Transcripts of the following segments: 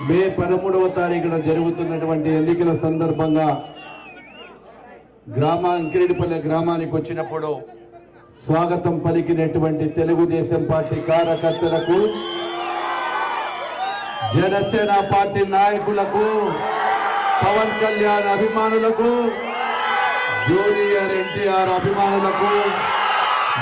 మే పదమూడవ తారీఖున జరుగుతున్నటువంటి ఎన్నికల సందర్భంగా గ్రామ అంకిరెడ్డిపల్లె గ్రామానికి వచ్చినప్పుడు స్వాగతం పలికినటువంటి తెలుగుదేశం పార్టీ కార్యకర్తలకు జనసేన పార్టీ నాయకులకు పవన్ కళ్యాణ్ అభిమానులకు జూనియర్ ఎన్టీఆర్ అభిమానులకు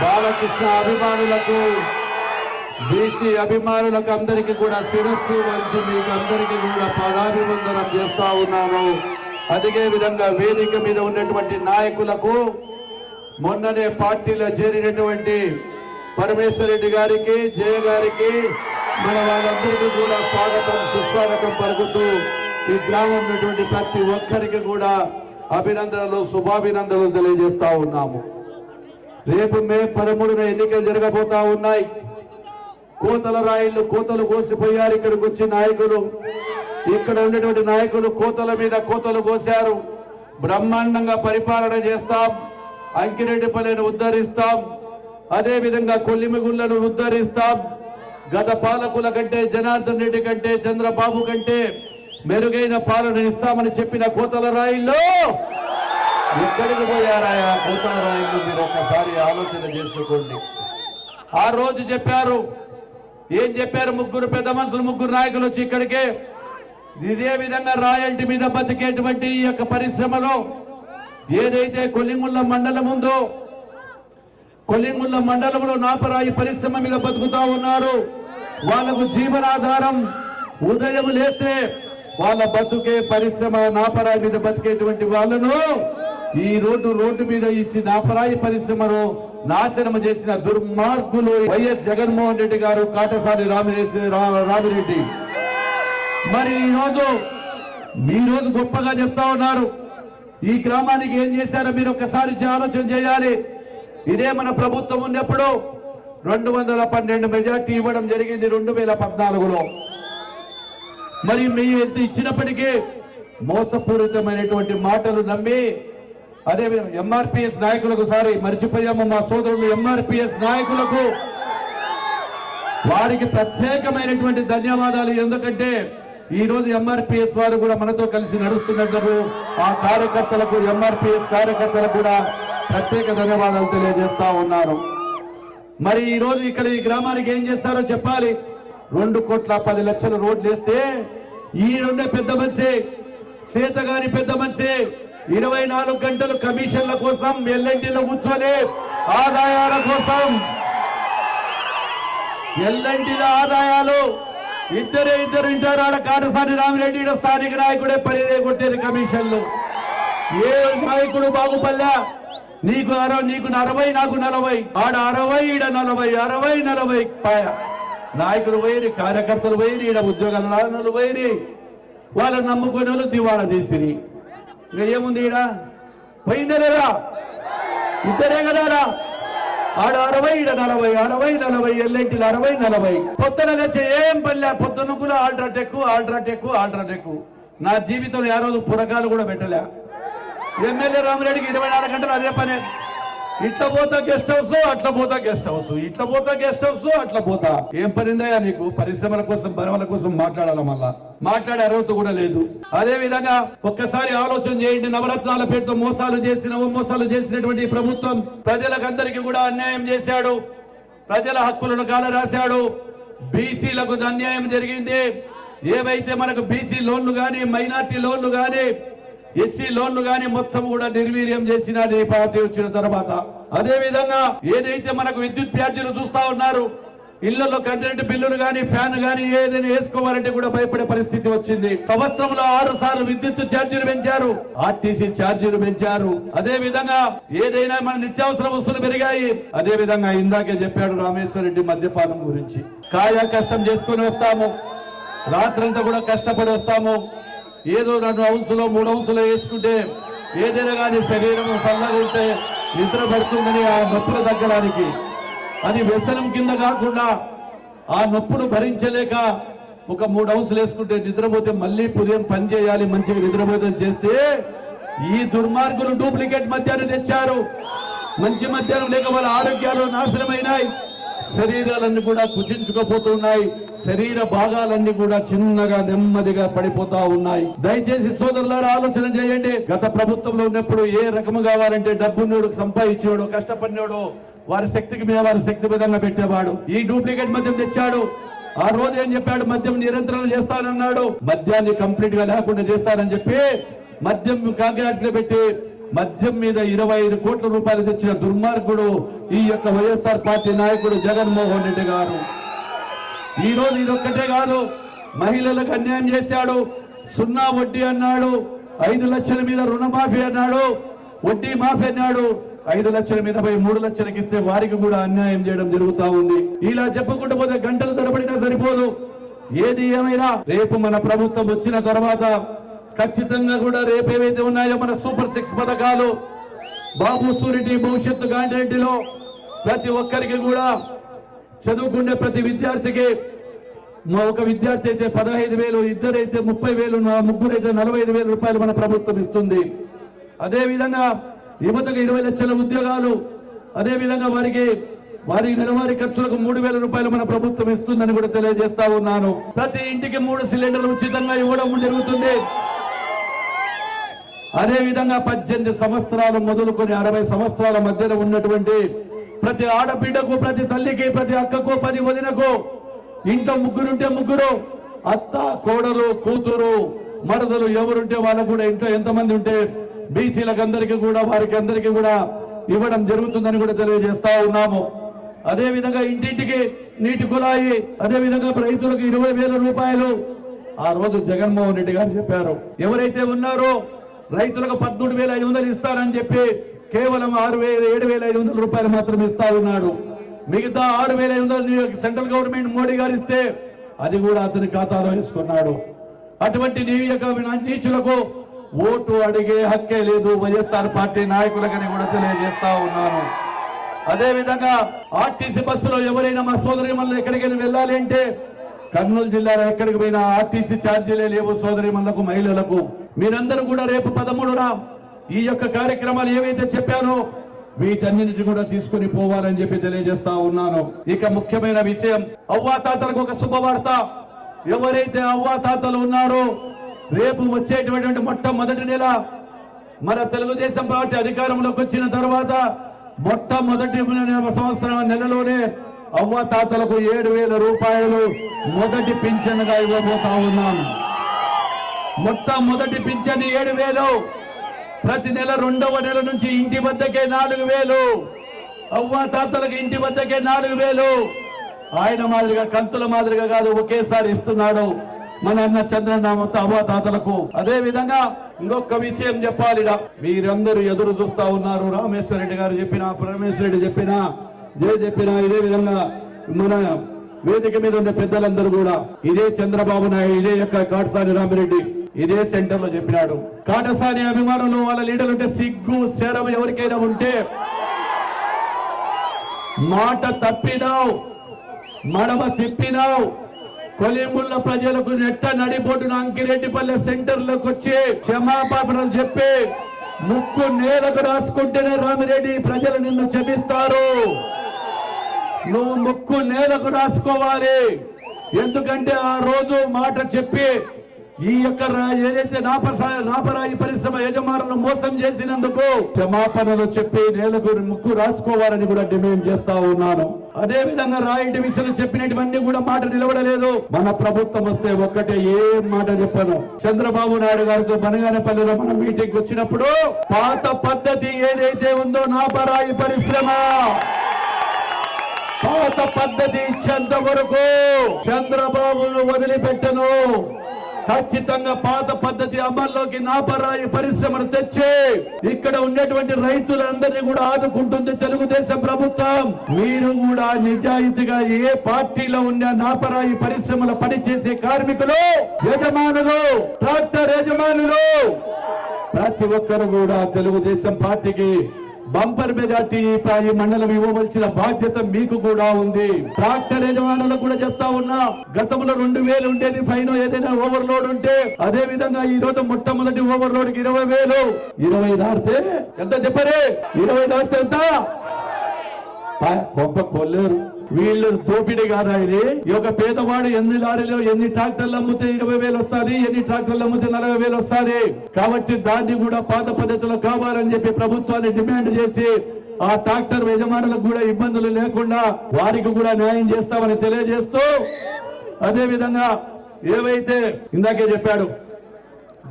బాలకృష్ణ అభిమానులకు బీసీ అభిమానులకు అందరికీ కూడా శిరస్సు వంచి మీకు అందరికీ కూడా పదాభివందనం చేస్తా ఉన్నాను. అదే విధంగా వేదిక మీద ఉన్నటువంటి నాయకులకు మొన్ననే పార్టీలో చేరినటువంటి పరమేశ్వర రెడ్డి గారికి జయ గారికి మన వాళ్ళందరికీ కూడా స్వాగతం సుస్వాగతం పలుకుతూ ఈ గ్రామం ఉన్నటువంటి ప్రతి ఒక్కరికి కూడా అభినందనలు శుభాభినందనలు తెలియజేస్తా ఉన్నాము. రేపు మే పదమూడున ఎన్నికలు జరగబోతా ఉన్నాయి. కోతల రాయిళ్ళు కోతలు కోసిపోయారు ఇక్కడికి వచ్చి నాయకులు. ఇక్కడ ఉన్నటువంటి నాయకులు కోతల మీద కోతలు కోసారు బ్రహ్మాండంగా పరిపాలన చేస్తాం. అంకిరెడ్డిపల్లిని ఉద్ధరిస్తాం. అదే విధంగా కొల్లిమిగుళ్ళను ఉద్ధరిస్తాం. గత పాలకుల కంటే జనార్దన్ రెడ్డి కంటే చంద్రబాబు కంటే మెరుగైన పాలన ఇస్తామని చెప్పిన కోతల రాయిల్లో ఎక్కడికి పోయారా ఆ కోతల రాయిలు మీరు ఒక్కసారి ఆలోచన చేసుకోండి. ఆ రోజు చెప్పారు ఏం చెప్పారు ముగ్గురు పెద్ద మనుషులు ముగ్గురు నాయకులు వచ్చి ఇక్కడికే? ఇదే విధంగా రాయల్టీ మీద బతికేటువంటి ఈ యొక్క పరిశ్రమలో ఏదైతే కొల్లింగుళ్ళ మండలం ఉందో కొల్లింగుళ్ళ మండలంలో నాపరాయి పరిశ్రమ మీద బతుకుతా ఉన్నారు. వాళ్ళకు జీవనాధారం ఉదయం లేస్తే వాళ్ళ బతుకే పరిశ్రమ నాపరాయి మీద బతికేటువంటి వాళ్ళను ఈ రోడ్డు రోడ్డు మీద ఇచ్చి నాపరాయి పరిశ్రమను నాశనం చేసిన దుర్మార్గులు వైఎస్ జగన్మోహన్ రెడ్డి గారు కాటసాని రామిరెడ్డి రామిరెడ్డి. మరి ఈరోజు రోజు మీ రోజు గొప్పగా చెప్తా ఉన్నారు. ఈ గ్రామానికి ఏం చేశారో మీరు ఒక్కసారి ఆలోచన చేయాలి. ఇదే మన ప్రభుత్వం ఉన్నప్పుడు రెండు వందల పన్నెండు మెజార్టీ ఇవ్వడం జరిగింది రెండు వేల పద్నాలుగులో. మరి మీ ఎంత ఇచ్చినప్పటికీ మోసపూరితమైనటువంటి మాటలు నమ్మి అదే ఎంఆర్పిఎస్ నాయకులకు సారి మర్చిపోయాము మా సోదరులు ఎంఆర్పిఎస్ నాయకులకు. వారికి ప్రత్యేకమైనటువంటి ధన్యవాదాలు. ఎందుకంటే ఈ రోజు ఎంఆర్పిఎస్ వారు కూడా మనతో కలిసి నడుస్తున్నందుకు ఆ కార్యకర్తలకు ఎంఆర్పిఎస్ కార్యకర్తలకు కూడా ప్రత్యేక ధన్యవాదాలు తెలియజేస్తా ఉన్నారు. మరి ఈ రోజు ఇక్కడ ఈ గ్రామానికి ఏం చేస్తారో చెప్పాలి. రెండు కోట్ల పది లక్షల రోడ్లు వేస్తే ఈ రెండే పెద్ద మనిషి సీత గారి పెద్ద మనిషి ఇరవై నాలుగు గంటలు కమిషన్ల కోసం ఎల్ఎన్టీలో కూర్చొని ఆదాయాల కోసం. ఎల్ఎన్టీల ఆదాయాలు ఇద్దరే ఇద్దరు ఇంటారు ఆడ కాటసాని రామిరెడ్డి ఈడ స్థానిక నాయకుడే పరిదే కొట్టేది కమిషన్లు. ఏ నాయకుడు బాగుపల్లా నీకు అరవై నీకు నలభై నాకు నలభై. ఆడ అరవై ఈడ నలభై అరవై నలభై. పాయ నాయకులు వైరి కార్యకర్తలు వైరి ఈడ ఉద్యోగాలు పోయి వాళ్ళని నమ్ముకునే వాళ్ళు దివాళా తీసిరి ఇంకా ఏముంది ఈడ? పోయిందే లేదా ఇద్దరే కదా ఆడ? అరవై ఈడ నలభై అరవై నలభై ఎల్ఐటీలు అరవై నలభై. పొద్దున లేచి ఏం పల్లె పొద్దున కూడా ఆల్ట్రాటెక్ ఆల్ట్రాటెక్ ఆల్ట్రాటెక్ నా జీవితంలో ఆ రోజు పురకాలు కూడా పెట్టలే. ఎమ్మెల్యే రామిరెడ్డికి ఇరవై నాలుగు గంటలు అదే పనే. ఇట్లా పోతా గెస్ట్ హౌస్ అట్లా పోతా గెస్ట్ హౌస్ ఇట్లా పోతా గెస్ట్ హౌస్ అట్లా పోతా. ఏం పరిందయ్యా నీకు? పరిశ్రమల కోసం భరమల కోసం మాట్లాడాల మళ్ళా? మాట్లాడే అర్హత కూడా లేదు. అదే విధంగా ఒక్కసారి ఆలోచన చేయండి. నవరత్నాల పేరుతో మోసాలు చేసి మోసాలు చేసినటువంటి ప్రభుత్వం ప్రజలకందరికీ కూడా అన్యాయం చేశాడు. ప్రజల హక్కులను కాల రాశాడు బీసీలకు అన్యాయం జరిగింది. ఏవైతే మనకు బీసీ లోన్లు గాని మైనార్టీ లోన్లు కానీ ఎస్సీ లోన్లు గాని మొత్తం కూడా నిర్వీర్యం చేసినది పార్టీ వచ్చిన తర్వాత అదే విధంగా ఏదైతే మనకు విద్యుత్ ఛార్జీలు చూస్తా ఉన్నారు ఇళ్ళలో కరెంట్ బిల్లులు గాని ఫ్యాన్ గాని ఏదైనా వేసుకోవాలంటే కూడా భయపడే పరిస్థితి వచ్చింది. సంవత్సరంలో ఆరు సార్లు విద్యుత్ ఛార్జీలు పెంచారు. ఆర్టీసీ ఛార్జీలు పెంచారు. అదే విధంగా ఏదైనా మన నిత్యావసర వస్తువులు పెరిగాయి. అదే విధంగా ఇందాకే చెప్పాడు రామేశ్వర రెడ్డి మద్యపానం గురించి. కాయ కష్టం చేసుకుని వస్తాము. రాత్రంతా కూడా కష్టపడి వస్తాము. ఏదో రెండు అంశలో మూడు అంశలో వేసుకుంటే ఏదైనా కానీ శరీరం చల్లగా నిద్ర పడుతుందని ఆ నొప్పులు తగ్గడానికి. అది వ్యసనం కింద కాకుండా ఆ నొప్పును భరించలేక ఒక మూడు అంశాలు వేసుకుంటే నిద్రపోతే మళ్ళీ ఉదయం పని చేయాలి మంచిగా నిద్రపోతే చేస్తే ఈ దుర్మార్గులు డూప్లికేట్ మద్యాన్ని తెచ్చారు. మంచి మద్యానం లేక వాళ్ళ ఆరోగ్యాలు నాశనమైనాయి. శరీరాలన్నీ కూడా కుచించుకుపోతున్నాయి శరీర భాగాలన్నీ కూడా చిన్నగా నెమ్మదిగా పడిపోతా ఉన్నాయి. దయచేసి సోదరులారా ఆలోచన చేయండి. గత ప్రభుత్వంలో ఉన్నప్పుడు ఏ రకము కావాలంటే డబ్బున్నోడు సంపాదించాడు కష్టపడినోడు వారి శక్తికి మీద వారి శక్తి విధంగా పెట్టేవాడు. ఈ డూప్లికేట్ మద్యం తెచ్చాడు. ఆ రోజు ఏం చెప్పాడు? మద్యం నిరంతరం చేస్తానన్నాడు. మద్యాన్ని కంప్లీట్గా లేకుండా చేస్తానని చెప్పి మద్యం కాంగ్రెస్ పెట్టి మద్యం మీద ఇరవై ఐదు కోట్ల రూపాయలు తెచ్చిన దుర్మార్గుడు ఈ యొక్క వైఎస్ఆర్ పార్టీ నాయకుడు జగన్మోహన్ రెడ్డి గారు. ఈ రోజు ఇదొక్కటే కాదు మహిళలకు అన్యాయం చేశాడు సున్నా వడ్డీ అన్నాడు ఐదు లక్షల మీద రుణమాఫీ అన్నాడు వడ్డీ మాఫీ అన్నాడు ఐదు లక్షల మీద పోయి మూడు లక్షలకు ఇస్తే వారికి కూడా అన్యాయం చేయడం జరుగుతా ఉంది. ఇలా చెప్పుకుంటూ పోతే గంటలు తరబడినా సరిపోదు. ఏది ఏమైనా రేపు మన ప్రభుత్వం వచ్చిన తర్వాత ఖచ్చితంగా కూడా రేపు ఏవైతే ఉన్నాయో మన సూపర్ సిక్స్ పథకాలు బాబు సూరిటీ భవిష్యత్తు గ్యారంటీలో ప్రతి ఒక్కరికి కూడా చదువుకునే ప్రతి విద్యార్థికి ఒక విద్యార్థి అయితే పదహైదు వేలు ఇద్దరైతే ముప్పై వేలు నా ముగ్గురు అయితే నలభై ఐదు వేల రూపాయలు మన ప్రభుత్వం ఇస్తుంది. అదే విధంగా యువతకు ఇరవై లక్షల ఉద్యోగాలు అదే విధంగా వారికి వారి నెలవారీ ఖర్చులకు మూడు వేల రూపాయలు మన ప్రభుత్వం ఇస్తుందని కూడా తెలియజేస్తా ఉన్నాను. ప్రతి ఇంటికి మూడు సిలిండర్లు ఉచితంగా ఇవ్వడం జరుగుతుంది. అదేవిధంగా పద్దెనిమిది సంవత్సరాలు మొదలుకొని అరవై సంవత్సరాల మధ్యన ఉన్నటువంటి ప్రతి ఆడబిడ్డకు ప్రతి తల్లికి ప్రతి అక్కకు ప్రతి వదినకు ఇంట్లో ముగ్గురుంటే ముగ్గురు అత్త కోడలు కూతురు మరదలు ఎవరుంటే వాళ్ళకు కూడా ఇంట్లో ఎంతమంది ఉంటే బీసీలకు అందరికీ కూడా వారికి అందరికీ కూడా ఇవ్వడం జరుగుతుందని కూడా తెలియజేస్తా ఉన్నాము. అదే విధంగా ఇంటింటికి నీటి కులాయి అదే విధంగా రైతులకు ఇరవై వేల రూపాయలు. ఆ రోజు జగన్మోహన్ రెడ్డి గారు చెప్పారు ఎవరైతే ఉన్నారో రైతులకు పద్మూడు వేల ఐదు వందలు ఇస్తారని చెప్పి కేవలం ఆరు వేల ఏడు వేల ఐదు వందల రూపాయలు మాత్రం ఇస్తా ఉన్నాడు. మిగతా ఆరు వేల ఐదు వందలు సెంట్రల్ గవర్నమెంట్ మోడీ గారు ఇస్తే అది కూడా అతని ఖాతాలో వేసుకున్నాడు. అటువంటి నీ యొక్క నీచులకు ఓటు అడిగే హక్కే లేదు. వైఎస్ఆర్ పార్టీ నాయకులకని కూడా తెలియజేస్తా ఉన్నాను. అదే విధంగా ఆర్టీసీ బస్సులో ఎవరైనా మా సోదరి మళ్ళీ ఎక్కడికైనా వెళ్ళాలి అంటే కర్నూలు జిల్లాలో ఎక్కడికి పోయినా ఆర్టీసీ ఛార్జీలే లేవు సోదరి మళ్ళకు మహిళలకు. మీరందరూ కూడా రేపు పదమూడున ఈ యొక్క కార్యక్రమాలు ఏవైతే చెప్పానో వీటన్నిటిని కూడా తీసుకొని పోవాలని చెప్పి తెలియజేస్తా ఉన్నాను. ఇక ముఖ్యమైన విషయం అవ్వాతాతలకు ఒక శుభవార్త. ఎవరైతే అవ్వాతాతలు ఉన్నారో రేపు వచ్చేటటువంటి మొట్టమొదటి నెల మన తెలుగుదేశం పార్టీ అధికారంలోకి వచ్చిన తర్వాత మొట్టమొదటి సంవత్సరం నెలలోనే అవ్వ తాతలకు ఏడు వేల రూపాయలు మొదటి పింఛన్గా ఇవ్వబోతా మొత్తం మొట్టమొదటి పింఛన్ ఏడు వేలు. ప్రతి నెల రెండవ నెల నుంచి ఇంటి వద్దకే నాలుగు వేలు. అవ్వ తాతలకు ఇంటి వద్దకే నాలుగు వేలు. ఆయన మాదిరిగా కంతుల మాదిరిగా కాదు ఒకేసారి ఇస్తున్నాడు. మన అన్న చంద్రనామతో అవ్వ తాతలకు. అదే విధంగా ఇంకొక విషయం చెప్పాలి మీరందరూ ఎదురు చూస్తా ఉన్నారు. రామేశ్వర రెడ్డి గారు చెప్పిన పరమేశ్వర రెడ్డి చెప్పిన జయ చెప్పిన ఇదే విధంగా మన వేదిక మీద ఉన్న పెద్దలందరూ కూడా. ఇదే చంద్రబాబు నాయుడు ఇదే యొక్క కాటసాని రామిరెడ్డి. ఇదే సెంటర్లో చెప్పినాడు. కాటసాని అభిమానులు వాళ్ళ లీడర్లు ఉంటే సిగ్గు శరం ఎవరికైనా ఉంటే. మాట తప్పినావు మడమ తిప్పినావు. కొలిముళ్ళ ప్రజలకు నెట్ట నడిపోటున అంకిరెడ్డిపల్లె సెంటర్లోకి వచ్చి క్షమాపణలు చెప్పి ముక్కు నేలకు రాసుకుంటేనే రామిరెడ్డి ప్రజలు నిన్ను క్షమిస్తారు. నువ్వు ముక్కు నేలకు రాసుకోవాలి. ఎందుకంటే ఆ రోజు మాట చెప్పి ఈ యొక్క ఏదైతే నాపసా నాపరాయి పరిశ్రమ యజమానులను మోసం చేసినందుకు క్షమాపణలు చెప్పి నేలకు ముక్కు రాసుకోవాలని కూడా డిమాండ్ చేస్తా ఉన్నాను. అదే విధంగా రాయిటి విషయంలో చెప్పినటువంటి కూడా మాట నిలబడలేదు. మన ప్రభుత్వం వస్తే ఒక్కటే ఏం మాట చెప్పను. చంద్రబాబు నాయుడు గారితో బనగానపల్లిలో మనం మీటింగ్ వచ్చినప్పుడు పాత పద్ధతి ఏదైతే ఉందో నాపరాయి పరిశ్రమ పాత పద్ధతి ఇచ్చేంత వరకు చంద్రబాబును వదిలిపెట్టను. ఖచ్చితంగా పాత పద్ధతి అమల్లోకి నాపరాయి పరిశ్రమను తెచ్చి ఇక్కడ ఉండేటువంటి రైతులందరినీ కూడా ఆదుకుంటుంది తెలుగుదేశం ప్రభుత్వం. మీరు కూడా నిజాయితీగా ఏ పార్టీలో ఉన్న నాపరాయి పరిశ్రమల పనిచేసే కార్మికులు యజమానులు ట్రాక్టర్ యజమానులు. ప్రతి ఒక్కరు కూడా తెలుగుదేశం పార్టీకి బంపర్ మెజార్టీ ఈ మండలం ఇవ్వవలసిన బాధ్యత మీకు కూడా ఉంది. ట్రాక్టర్ యజమానులకు కూడా చెప్తా ఉన్నా గతంలో రెండు వేలు ఉండేది ఫైన్ ఏదైనా ఓవర్లోడ్ ఉంటే అదే విధంగా ఈ రోజు మొట్టమొదటి ఓవర్లోడ్కి ఇరవై వేలు. ఇరవై దాడితే ఎంత చెప్పరే? ఇరవై దాడితే ఎంత? ప- గొప్ప కొల్లేరు. వీళ్ళు దోపిడి కాదా ఇది? ఈ యొక్క పేదవాడు ఎన్ని లారీలు ఎన్ని ట్రాక్టర్లు అమ్మితే ఇరవై వేలు వస్తుంది ఎన్ని ట్రాక్టర్లు అమ్మితే నలభై వేలు వస్తుంది? కాబట్టి దాన్ని కూడా పాత పద్ధతిలో కావాలని చెప్పి ప్రభుత్వాన్ని డిమాండ్ చేసి ఆ ట్రాక్టర్ యజమానులకు కూడా ఇబ్బందులు లేకుండా వారికి కూడా న్యాయం చేస్తామని తెలియజేస్తూ అదే విధంగా ఏవైతే ఇందాకే చెప్పాడు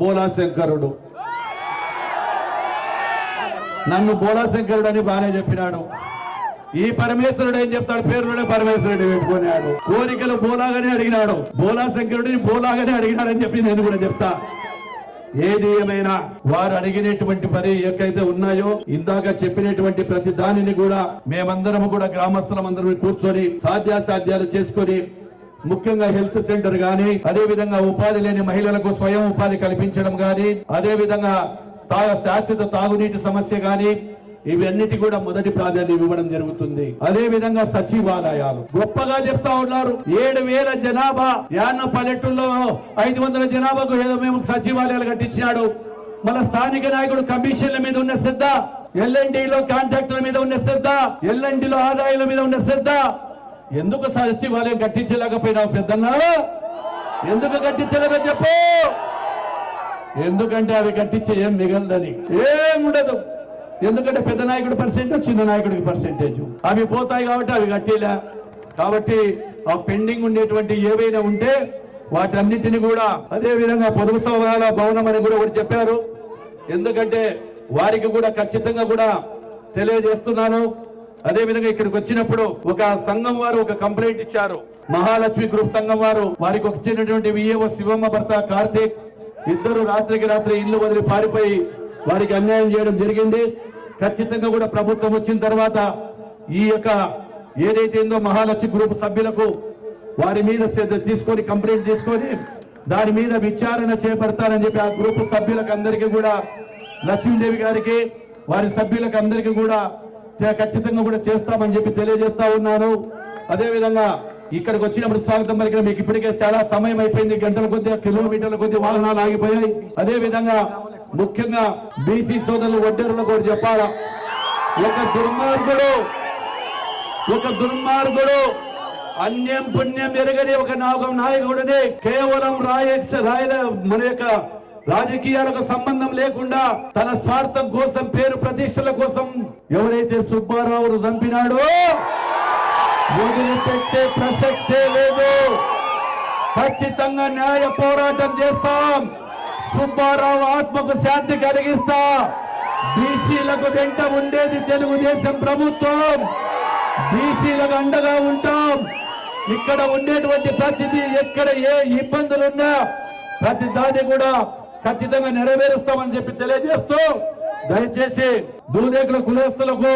బోలాశంకరుడు నన్ను బోలా శంకరుడు అని బాగానే చెప్పినాడు. ఈ పరమేశ్వరుడు ఏం చెప్తాడు? పేరులోనే పరమేశ్వరుడు పెట్టుకున్నాడు. కోరికలు బోలాగానే అడిగినాడు. బోలా శంకరుడిని బోలాగానే అడిగినాడని చెప్పి నేను కూడా చెప్తా. ఏది ఏమైనా వారు అడిగినటువంటి పని ఎక్కడైతే ఉన్నాయో ఇందాక చెప్పినటువంటి ప్రతి దానిని కూడా మేమందరం కూడా గ్రామస్తులం అందరం కూర్చొని సాధ్యాసాధ్యాలు చేసుకొని ముఖ్యంగా హెల్త్ సెంటర్ గాని అదే విధంగా ఉపాధి లేని మహిళలకు స్వయం ఉపాధి కల్పించడం గాని అదే విధంగా తా శాశ్వత తాగునీటి సమస్య గాని ఇవన్నిటి కూడా మొదటి ప్రాధాన్యం ఇవ్వడం జరుగుతుంది. అదే విధంగా సచివాలయాలు. గొప్పగా చెప్తా ఉన్నారు. ఏడు వేల జనాభా యాన్న పల్లెటూళ్ళలో ఐదు వందల జనాభాకు ఏదో మేము సచివాలయాలు కట్టించినాడు. మన స్థానిక నాయకుడు కమిషన్ల మీద ఉన్న శ్రద్ధ ఎల్ఎన్టీలో కాంట్రాక్టుల మీద ఉన్న శ్రద్ధ ఎల్ఎన్టీలో ఆదాయాల మీద ఉన్న శ్రద్ధ. ఎందుకు సచివాలయం కట్టించలేకపోయినావు పెద్దన్నా? ఎందుకు కట్టించలేక చెప్పు. ఎందుకంటే అవి కట్టించే ఏం మిగలదని. ఏం ఉండదు. ఎందుకంటే పెద్ద నాయకుడి పర్సెంటేజ్ చిన్న నాయకుడికి పర్సెంటేజ్ అవి పోతాయి కాబట్టి అవి కట్టేలా. కాబట్టి ఆ పెండింగ్ ఉండేటువంటి ఏవైనా ఉంటే వాటన్నిటిని కూడా అదే విధంగా పొదుపు సభల భవనం అని కూడా ఒకటి చెప్పారు. ఎందుకంటే వారికి కూడా ఖచ్చితంగా కూడా తెలియజేస్తున్నాను. అదే విధంగా ఇక్కడికి వచ్చినప్పుడు ఒక సంఘం వారు ఒక కంప్లైంట్ ఇచ్చారు. మహాలక్ష్మి గ్రూప్ సంఘం వారు వారికి వచ్చినటువంటి విఏఓ శివమ్మ భర్త కార్తీక్. ఇద్దరు రాత్రికి రాత్రి ఇల్లు వదిలి పారిపోయి వారికి అన్యాయం చేయడం జరిగింది. ఖచ్చితంగా కూడా ప్రభుత్వం వచ్చిన తర్వాత ఈ యొక్క ఏదైతే ఉందో మహాలక్ష్మి గ్రూప్ సభ్యులకు వారి మీద తీసుకొని కంప్లైంట్ తీసుకొని దాని మీద విచారణ చేపడతారని చెప్పి ఆ గ్రూప్ సభ్యులకు అందరికీ కూడా లక్ష్మీదేవి గారికి వారి సభ్యులకు అందరికీ కూడా ఖచ్చితంగా కూడా చేస్తామని చెప్పి తెలియజేస్తా ఉన్నాను. అదేవిధంగా ఇక్కడికి వచ్చినప్పుడు స్వాగతం పలికిన మీకు ఇప్పటికే చాలా సమయం అయిపోయింది. గంటల కొద్ది కిలోమీటర్ల కొద్ది వాహనాలు ఆగిపోయాయి. అదేవిధంగా ముఖ్యంగా బీసీ సోదరులు వడ్డేరులకు కూడా చెప్పాలా? ఒక దుర్మార్గుడు ఒక దుర్మార్గుడు అన్యం పుణ్యం ఎరగని ఒక నాగం నాయకుడిని కేవలం రాయక్స్ రాయల మన యొక్క రాజకీయాలకు సంబంధం లేకుండా తన స్వార్థం కోసం పేరు ప్రతిష్టల కోసం ఎవరైతే సుబ్బారావును చంపినాడో వదిలిపెట్టే ప్రసక్తే లేదు. ఖచ్చితంగా న్యాయ పోరాటం చేస్తాం. సుబ్బారావు ఆత్మకు శాంతి కలిగిస్తా. బీసీలకు వెంట ఉండేది తెలుగుదేశం ప్రభుత్వం. బీసీలకు అండగా ఉంటాం. ఇక్కడ ఉండేటువంటి ప్రతిదీ ఎక్కడ ఏ ఇబ్బందులున్నా ప్రతి దాన్ని కూడా ఖచ్చితంగా నెరవేరుస్తామని చెప్పి తెలియజేస్తూ దయచేసి దూదేకుల కులస్తులకు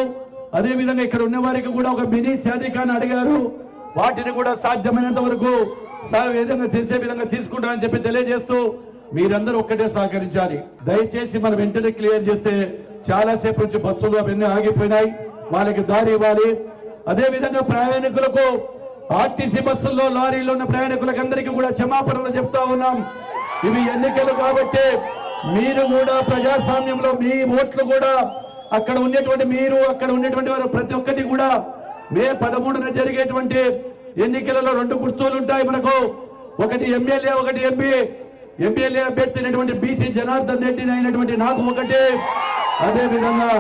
అదే విధంగా ఇక్కడ ఉన్న వారికి కూడా ఒక మినీ సాధికాన్ని అడిగారు. వాటిని కూడా సాధ్యమైనంత వరకు సా- విధంగా చేసే విధంగా తీసుకుంటామని చెప్పి తెలియజేస్తూ మీరందరూ ఒక్కటే సహకరించాలి. దయచేసి మనం వెంటనే క్లియర్ చేస్తే చాలా సేపు నుంచి బస్సులు అవన్నీ ఆగిపోయినాయి. వాళ్ళకి దారి ఇవ్వాలి. అదే విధంగా ప్రయాణికులకు ఆర్టీసీ బస్సుల్లో లారీలో ఉన్న ప్రయాణికులకు అందరికీ కూడా క్షమాపణలు చెప్తా ఉన్నాం. ఇవి ఎన్నికలు కాబట్టి మీరు కూడా ప్రజాస్వామ్యంలో మీ ఓట్లు కూడా అక్కడ ఉన్నటువంటి మీరు అక్కడ ఉన్నటువంటి వారు ప్రతి ఒక్కటి కూడా మే పదమూడున జరిగేటువంటి ఎన్నికలలో రెండు గుర్తులు ఉంటాయి మనకు. ఒకటి ఎమ్మెల్యే ఒకటి ఎంపీ. ఎమ్మెల్యే అభ్యర్థి అయినటువంటి బీసీ జనార్దన్ రెడ్డి అయినటువంటి నాకు ఒకటే. అదే విధంగా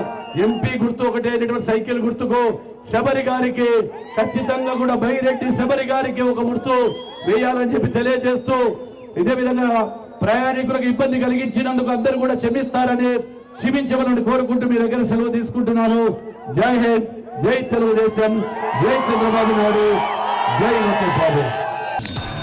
ఎంపీ గుర్తు ఒకటే అయినటువంటి సైకిల్ గుర్తుకు శబరి గారికి ఖచ్చితంగా కూడా బైరెడ్డి శబరి గారికి ఒక గుర్తు వేయాలని చెప్పి తెలియజేస్తూ ఇదే విధంగా ప్రయాణికులకు ఇబ్బంది కలిగించినందుకు అందరూ కూడా క్షమిస్తారని క్షమించమని కోరుకుంటూ మీ దగ్గర సెలవు తీసుకుంటున్నాను. జై హింద్ జై తెలుగుదేశం జై చంద్రబాబు నాయుడు జై లోకేష్ బాబు.